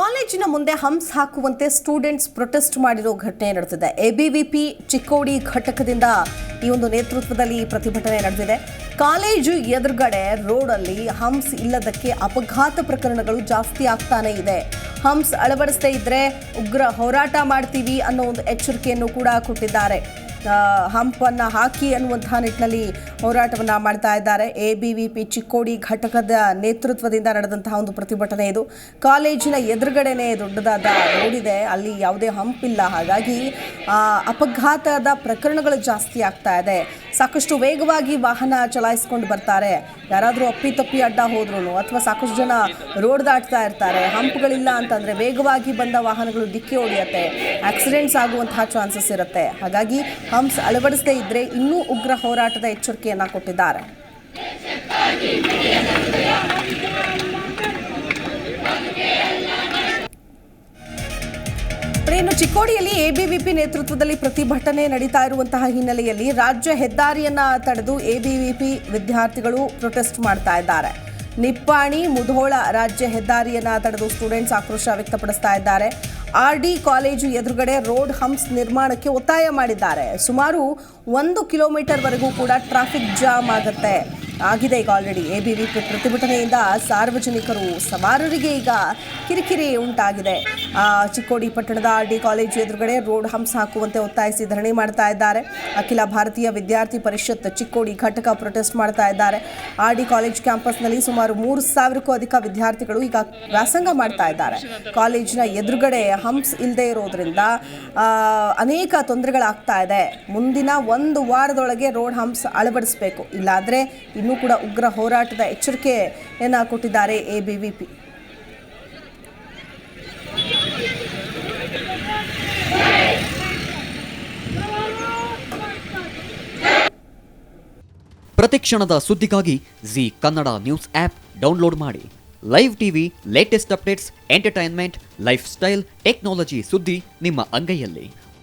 ಕಾಲೇಜಿನ ಮುಂದೆ ಹಂಸ್ ಹಾಕುವಂತೆ ಸ್ಟೂಡೆಂಟ್ಸ್ ಪ್ರೊಟೆಸ್ಟ್ ಮಾಡಿರೋ ಘಟನೆ ನಡೆದಿದೆ. ಎಬಿವಿಪಿ ಚಿಕ್ಕೋಡಿ ಘಟಕದಿಂದ ಈ ಒಂದು ನೇತೃತ್ವದಲ್ಲಿ ಪ್ರತಿಭಟನೆ ನಡೆದಿದೆ. ಕಾಲೇಜು ಎದುರುಗಡೆ ರೋಡಲ್ಲಿ ಹಂಸ್ ಇಲ್ಲದಕ್ಕೆ ಅಪಘಾತ ಪ್ರಕರಣಗಳು ಜಾಸ್ತಿ ಆಗ್ತಾನೆ ಇದೆ. ಹಂಸ್ ಅಳವಡಿಸದೇ ಇದ್ರೆ ಉಗ್ರ ಹೋರಾಟ ಮಾಡ್ತೀವಿ ಅನ್ನೋ ಒಂದು ಎಚ್ಚರಿಕೆಯನ್ನು ಕೂಡ ಕೊಟ್ಟಿದ್ದಾರೆ. ಹಂಪನ್ನ ಹಾಕಿ ಅನ್ನುವಂತಹ ನಿಟ್ಟಿನಲ್ಲಿ ಹೋರಾಟವನ್ನು ಮಾಡ್ತಾ ಇದ್ದಾರೆ. A B V P Chikkodi ಘಟಕದ ನೇತೃತ್ವದಿಂದ ನಡೆದಂತಹ ಒಂದು ಪ್ರತಿಭಟನೆ ಇದು. ಕಾಲೇಜಿನ ಎದುರುಗಡೆನೆ ದೊಡ್ಡದಾದ ರೋಡಿದೆ ಅಲ್ಲಿ ಯಾವುದೇ ಹಂಪಿಲ್ಲ. ಹಾಗಾಗಿ ಅಪಘಾತದ ಪ್ರಕರಣಗಳು ಜಾಸ್ತಿ ಆಗ್ತಾ ಇದೆ. ಸಾಕಷ್ಟು ವೇಗವಾಗಿ ವಾಹನ ಚಲಾಯಿಸ್ಕೊಂಡು ಬರ್ತಾರೆ. ಯಾರಾದರೂ ಅಪ್ಪಿತಪ್ಪಿ ಅಡ್ಡ ಹೋದ್ರೂ ಅಥವಾ ಸಾಕಷ್ಟು ಜನ ರೋಡ್ ದಾಟ್ತಾ ಇರ್ತಾರೆ, ಹಂಪ್ಗಳಿಲ್ಲ ಅಂತಂದರೆ ವೇಗವಾಗಿ ಬಂದ ವಾಹನಗಳು ಡಿಕ್ಕಿ ಹೊಡೆಯುತ್ತೆ, ಆಕ್ಸಿಡೆಂಟ್ಸ್ ಆಗುವಂತಹ ಚಾನ್ಸಸ್ ಇರುತ್ತೆ. ಹಾಗಾಗಿ ಹಂಪ್ಸ್ ಅಳವಡಿಸದೇ ಇದ್ದರೆ ಇನ್ನೂ ಉಗ್ರ ಹೋರಾಟದ ಎಚ್ಚರಿಕೆಯನ್ನು ಕೊಟ್ಟಿದ್ದಾರೆ. ಚಿಕ್ಕೋಡಿಯಲ್ಲಿ ಎಬಿವಿಪಿ ನೇತೃತ್ವದಲ್ಲಿ ಪ್ರತಿಭಟನೆ ನಡೀತಾ ಇರುವಂತಹ ಹಿನ್ನೆಲೆಯಲ್ಲಿ ರಾಜ್ಯ ಹೆದ್ದಾರಿಯನ್ನ ತಡೆದು ಎಬಿವಿಪಿ ವಿದ್ಯಾರ್ಥಿಗಳು ಪ್ರೊಟೆಸ್ಟ್ ಮಾಡ್ತಾ ಇದ್ದಾರೆ. ನಿಪ್ಪಾಣಿ, ಮುಧೋಳ ರಾಜ್ಯ ಹೆದ್ದಾರಿಯನ್ನ ತಡೆದು ಸ್ಟೂಡೆಂಟ್ಸ್ ಆಕ್ರೋಶ ವ್ಯಕ್ತಪಡಿಸ್ತಾ ಇದ್ದಾರೆ. ಆರ್ ಡಿ ಕಾಲೇಜು ಎದುರುಗಡೆ ರೋಡ್ ಹಂಪ್ಸ್ ನಿರ್ಮಾಣಕ್ಕೆ ಒತ್ತಾಯ ಮಾಡಿದ್ದಾರೆ. ಸುಮಾರು ಒಂದು ಕಿಲೋಮೀಟರ್ವರೆಗೂ ಕೂಡ ಟ್ರಾಫಿಕ್ ಜಾಮ್ ಆಗುತ್ತೆ. ಆಗಿದೆ ಈಗ already A B V P ಪ್ರತಿಭಟನೆಯಿಂದ ಸಾರ್ವಜನಿಕರು, ಸವಾರರಿಗೆ ಈಗ ಕಿರಿಕಿರಿ ಉಂಟಾಗಿದೆ. ಚಿಕ್ಕೋಡಿ ಪಟ್ಟಣದ ಆರ್ ಡಿ ಕಾಲೇಜು ಎದುರುಗಡೆ ರೋಡ್ ಹಂಪ್ಸ್ ಹಾಕುವಂತೆ ಒತ್ತಾಯಿಸಿ ಧರಣಿ ಮಾಡ್ತಾ ಇದ್ದಾರೆ. ಅಖಿಲ ಭಾರತೀಯ ವಿದ್ಯಾರ್ಥಿ ಪರಿಷತ್ ಚಿಕ್ಕೋಡಿ ಘಟಕ ಪ್ರೊಟೆಸ್ಟ್ ಮಾಡ್ತಾ ಇದ್ದಾರೆ. ಆರ್ ಡಿ ಕಾಲೇಜ್ ಕ್ಯಾಂಪಸ್ನಲ್ಲಿ ಸುಮಾರು ಮೂರು ಸಾವಿರಕ್ಕೂ ಅಧಿಕ ವಿದ್ಯಾರ್ಥಿಗಳು ಈಗ ವ್ಯಾಸಂಗ ಮಾಡ್ತಾ ಇದ್ದಾರೆ. ಕಾಲೇಜಿನ ಎದುರುಗಡೆ ಹಂಪ್ಸ್ ಇಲ್ಲದೆ ಇರೋದ್ರಿಂದ ಅನೇಕ ತೊಂದರೆಗಳಾಗ್ತಾ ಇದೆ. ಮುಂದಿನ ಒಂದು ವಾರದೊಳಗೆ ರೋಡ್ ಹಂಪ್ಸ್ ಅಳವಡಿಸಬೇಕು. ಇಲ್ಲಾಂದ್ರೆ ಇನ್ನೂ ಕೂಡ ಉಗ್ರ ಹೋರಾಟದ ಎಚ್ಚರಿಕೆಯನ್ನು ಕೊಟ್ಟಿದ್ದಾರೆ ಎ ಬಿ ಪ್ರತಿಕ್ಷಣದ ಸುದ್ದಿಗಾಗಿ Zee Kannada news app download ಮಾಡಿ. Live TV latest updates entertainment lifestyle technology ಸುದ್ದಿ ನಿಮ್ಮ ಅಂಗೈಯಲ್ಲಿ.